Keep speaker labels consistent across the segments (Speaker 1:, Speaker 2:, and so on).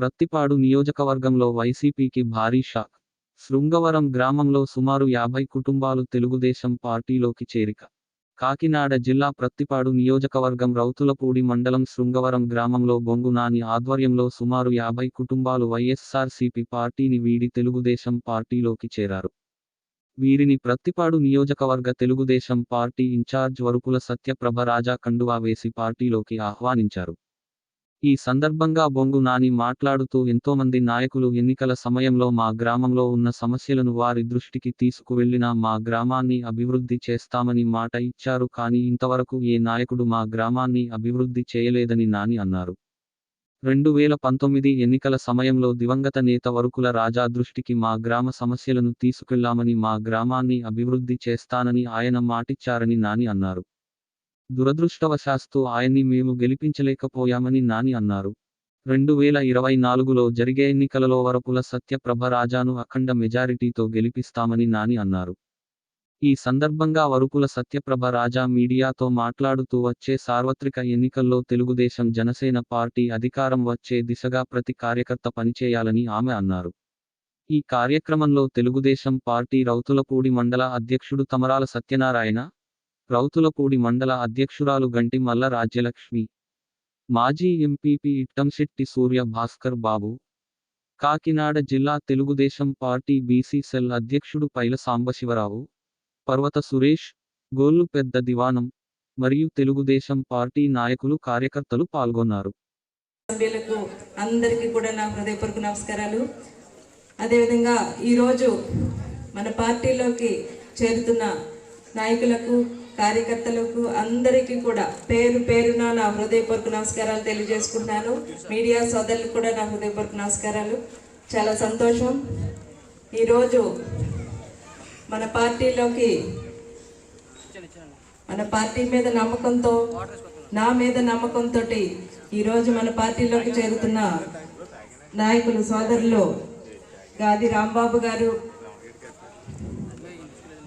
Speaker 1: ప్రత్తిపాడు నియోజకవర్గంలో వైసీపీకి భారీ షాక్. శృంగవరం గ్రామంలో సుమారు యాభై కుటుంబాలు తెలుగుదేశం పార్టీలోకి చేరిక. కాకినాడ జిల్లా ప్రత్తిపాడు నియోజకవర్గం రౌతులపూడి మండలం శృంగవరం గ్రామంలో బొంగునాని ఆధ్వర్యంలో సుమారు యాభై కుటుంబాలు వైఎస్సార్సీపీ పార్టీని వీడి తెలుగుదేశం పార్టీలోకి చేరారు. వీరిని ప్రత్తిపాడు నియోజకవర్గ Telugu Desam party in charge Varupula Satyaprabha Raja కండువా వేసి పార్టీలోకి ఆహ్వానించారు. ఈ సందర్భంగా బొంగు నాని మాట్లాడుతూ ఎంతోమంది నాయకులు ఎన్నికల సమయంలో మా గ్రామంలో ఉన్న సమస్యలను వారి దృష్టికి తీసుకువెళ్ళినా మా గ్రామాన్ని అభివృద్ధి చేస్తామని మాట ఇచ్చారు. కానీ ఇంతవరకు ఏ నాయకుడు మా గ్రామాన్ని అభివృద్ధి చేయలేదని నాని అన్నారు. రెండు వేల పంతొమ్మిది ఎన్నికల సమయంలో దివంగత నేత వరుకుల రాజా దృష్టికి మా గ్రామ సమస్యలను తీసుకెళ్ళామని మా గ్రామాన్ని అభివృద్ధి చేస్తానని ఆయన మాటిచ్చారని నాని అన్నారు. దురదృష్టవశాస్తు ఆయన్ని మేము గెలిపించలేకపోయామని నాని అన్నారు. రెండు వేల ఇరవై నాలుగులో జరిగే ఎన్నికలలో వరపుల సత్యప్రభ రాజాను అఖండ మెజారిటీతో గెలిపిస్తామని నాని అన్నారు. ఈ సందర్భంగా వరుపుల సత్యప్రభ రాజా మీడియాతో మాట్లాడుతూ వచ్చే సార్వత్రిక ఎన్నికల్లో తెలుగుదేశం జనసేన పార్టీ అధికారం వచ్చే దిశగా ప్రతి కార్యకర్త పనిచేయాలని ఆమె అన్నారు. ఈ కార్యక్రమంలో తెలుగుదేశం పార్టీ రౌతులపూడి మండల అధ్యక్షుడు తమరాల సత్యనారాయణ రౌతులపూడి మండల అధ్యక్షురాలు గంటి మల్ల రాజ్యలక్ష్మి. మాజీ ఎంపీపీ ఇట్టంశెట్టి సూర్య భాస్కర్ బాబు. కాకినాడ జిల్లా తెలుగుదేశం పార్టీ బీసీ సెల్ అధ్యక్షుడు పైల సాంబశివరావు. పర్వత సురేష్ గోల్లు పెద్ద దివానం మరియు తెలుగుదేశం పార్టీ నాయకులు కార్యకర్తలు పాల్గొన్నారు.
Speaker 2: సభ్యులకు అందరికీ కూడా నా హృదయపూర్వక నమస్కారాలు. అదేవిధంగా ఈరోజు మన పార్టీలోకి చేరుతున్న నాయకులకు కార్యకర్తలకు అందరికీ కూడా పేరు పేరున నా హృదయపూర్వక నమస్కారాలు తెలియజేసుకుంటున్నాను. మీడియా సోదరులకు కూడా నా హృదయపూర్వక నమస్కారాలు. చాలా సంతోషం. ఈరోజు మన పార్టీలోకి మన పార్టీ మీద నమ్మకంతో నా మీద నమ్మకంతో ఈరోజు మన పార్టీలోకి చేరుతున్న నాయకులు సోదరులు గాది రాంబాబు గారు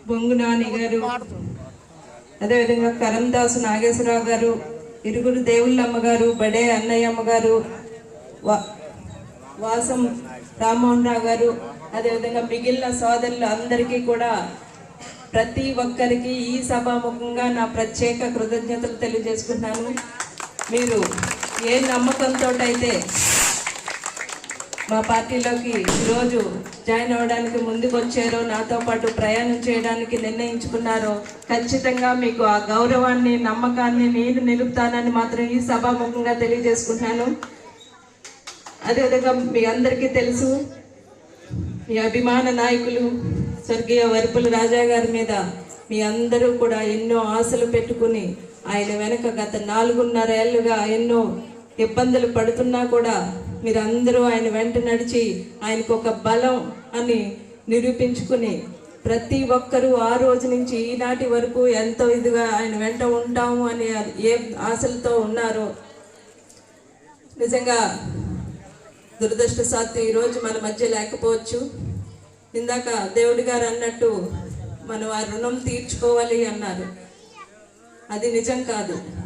Speaker 2: బొంగు నాని గారు అదేవిధంగా కరందాసు నాగేశ్వరరావు గారు ఇరుగురు దేవుళ్ళమ్మ గారు బడే అన్నయ్య గారు వా- వాసం రామ్మోహన్ రావు గారు అదేవిధంగా మిగిలిన సోదరులు అందరికీ కూడా ప్రతి ఒక్కరికి ఈ సభాముఖంగా నా ప్రత్యేక కృతజ్ఞతలు తెలియజేసుకుంటున్నాను. మీరు ఏ నమ్మకంతో అయితే మా పార్టీలోకి ఈరోజు జాయిన్ అవ్వడానికి ముందుకు వచ్చారో నాతో పాటు ప్రయాణం చేయడానికి నిర్ణయించుకున్నారో ఖచ్చితంగా మీకు ఆ గౌరవాన్ని నమ్మకాన్ని నేను నిలుపుతానని మాత్రం ఈ సభాముఖంగా తెలియజేసుకుంటున్నాను. అదేవిధంగా మీ అందరికీ తెలుసు మీ అభిమాన నాయకులు స్వర్గీయ వరుపుల రాజా గారి మీద మీ అందరూ కూడా ఎన్నో ఆశలు పెట్టుకుని ఆయన వెనక గత నాలుగున్నర ఏళ్ళుగా ఎన్నో ఇబ్బందులు పడుతున్నా కూడా మీరందరూ ఆయన వెంట నడిచి ఆయనకు ఒక బలం అని నిరూపించుకుని ప్రతి ఒక్కరూ ఆ రోజు నుంచి ఈనాటి వరకు ఎంతో ఇదిగా ఆయన వెంట ఉంటాము అని ఏ ఆశలతో ఉన్నారో. నిజంగా దురదృష్టశాత్తు ఈరోజు మన మధ్య లేకపోవచ్చు. ఇందాక దేవుడి గారు అన్నట్టు మనం ఆ రుణం తీర్చుకోవాలి అన్నారు. అది నిజం కాదు.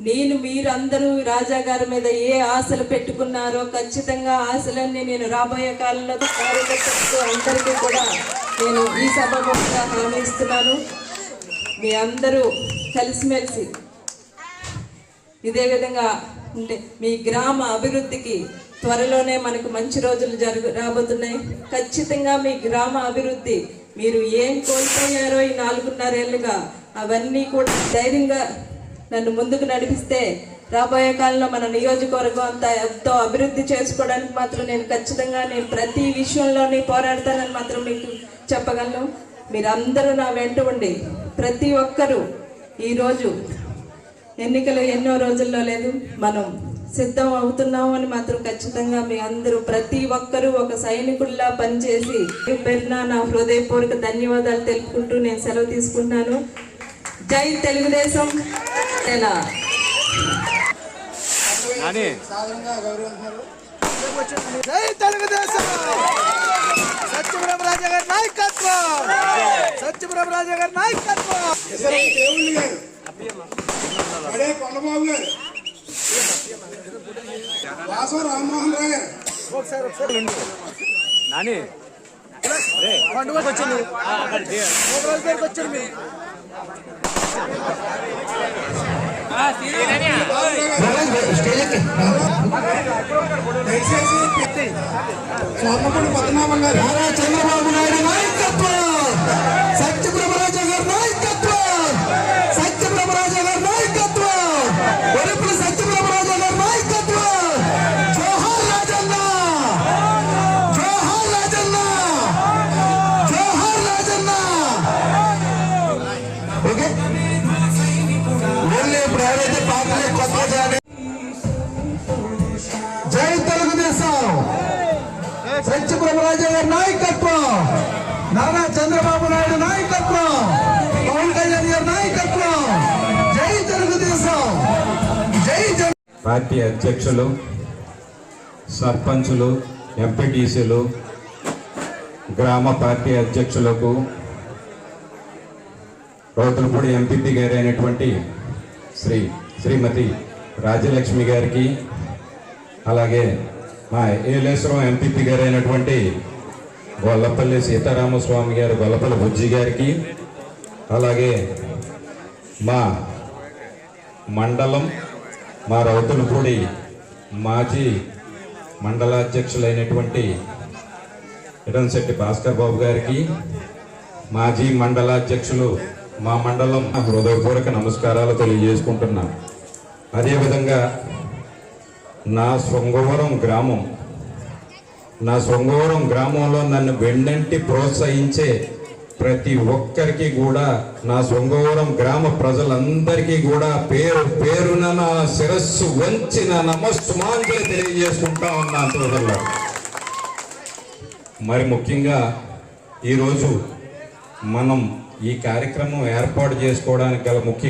Speaker 2: నేను మీరందరూ రాజా గారి మీద ఏ ఆశలు పెట్టుకున్నారో ఖచ్చితంగా ఆశలన్నీ నేను రాబోయే కాలంలో కార్యకర్తలకు అందరికీ కూడా నేను ఈ సభముఖంగా హామీ ఇస్తున్నాను మీ అందరూ కలిసిమెలిసి ఇదే విధంగా ఉండే మీ గ్రామ అభివృద్ధికి త్వరలోనే మనకు మంచి రోజులు జరుగు రాబోతున్నాయి. ఖచ్చితంగా మీ గ్రామ అభివృద్ధి మీరు ఏం కోల్పోయారో ఈ నాలుగున్నరేళ్ళుగా అవన్నీ కూడా ధైర్యంగా నన్ను ముందుకు నడిపిస్తే రాబోయే కాలంలో మన నియోజకవర్గం అంతా ఎంతో అభివృద్ధి చేసుకోవడానికి మాత్రం నేను ఖచ్చితంగా నేను ప్రతి విషయంలోని పోరాడతానని మాత్రం మీకు చెప్పగలను. మీరందరూ నా వెంట ఉండి ప్రతి ఒక్కరూ ఈరోజు ఎన్నికలు ఎన్నో రోజుల్లో లేదు మనం సిద్ధం అవుతున్నాము అని మాత్రం ఖచ్చితంగా మీ అందరూ ప్రతి ఒక్కరూ ఒక సైనికుల్లా పనిచేసి పేరున నా హృదయపూర్వక ధన్యవాదాలు తెలుపుకుంటూ నేను సెలవు తీసుకుంటున్నాను. జై తెలుగుదేశం. ఎలా
Speaker 3: జై తెలుగుదేశం సత్యపురం రాజా గారి నాయకత్వం సత్యపురం రాజా గారి నాయకత్వం
Speaker 4: కొండబాబు గారు వాసు రామ్మోహన్ రాయ్ గారు
Speaker 3: ఒకసారి ఒకసారి నాని పండుగకి వచ్చింది ఒక రోజు దగ్గరికి వచ్చారు మీరు
Speaker 4: దయచేసి పెట్టి పద్మనాభం గారు.
Speaker 5: చంద్రబాబు నాయుడు సత్యప్రభరాజ గారి నాయకత్వం. నారా చంద్రబాబు నాయుడు నాయకత్వం. పవన్ కళ్యాణ్ గారి నాయకత్వం. జై తెలుగుదేశం. జై
Speaker 6: పార్టీ అధ్యక్షులు సర్పంచులు ఎంపీటీసీలు గ్రామ పార్టీ అధ్యక్షులకు రౌతులపూడి ఎంపీపీ గారు అయినటువంటి శ్రీ శ్రీమతి రాజలక్ష్మి గారికి అలాగే మా ఏలేశ్వరం ఎంపీపీ గారు అయినటువంటి గొల్లపల్లి సీతారామస్వామి గారు గొల్లపల్లి బుజ్జి గారికి అలాగే మా మండలం మా రౌతులపూడి మాజీ మండలాధ్యక్షులైనటువంటి ఇడంశెట్టి భాస్కర్ బాబు గారికి మాజీ మండలాధ్యక్షులు మా మండలం హృదయపూర్వక నమస్కారాలు తెలియజేసుకుంటున్నాను అదేవిధంగా నా శృంగవరం గ్రామం. నా శృంగవరం గ్రామంలో నన్ను వెన్నంటి ప్రోత్సహించే ప్రతి ఒక్కరికి కూడా నా శృంగవరం గ్రామ ప్రజలందరికీ కూడా పేరు పేరున నా శిరస్సు వంచిన నమస్సుమాంజలి తెలియజేసుకుంటా ఉన్నాను సోదరులు మరి ముఖ్యంగా ఈరోజు మనం ఈ కార్యక్రమం ఏర్పాటు చేసుకోవడానికి గల ముఖ్య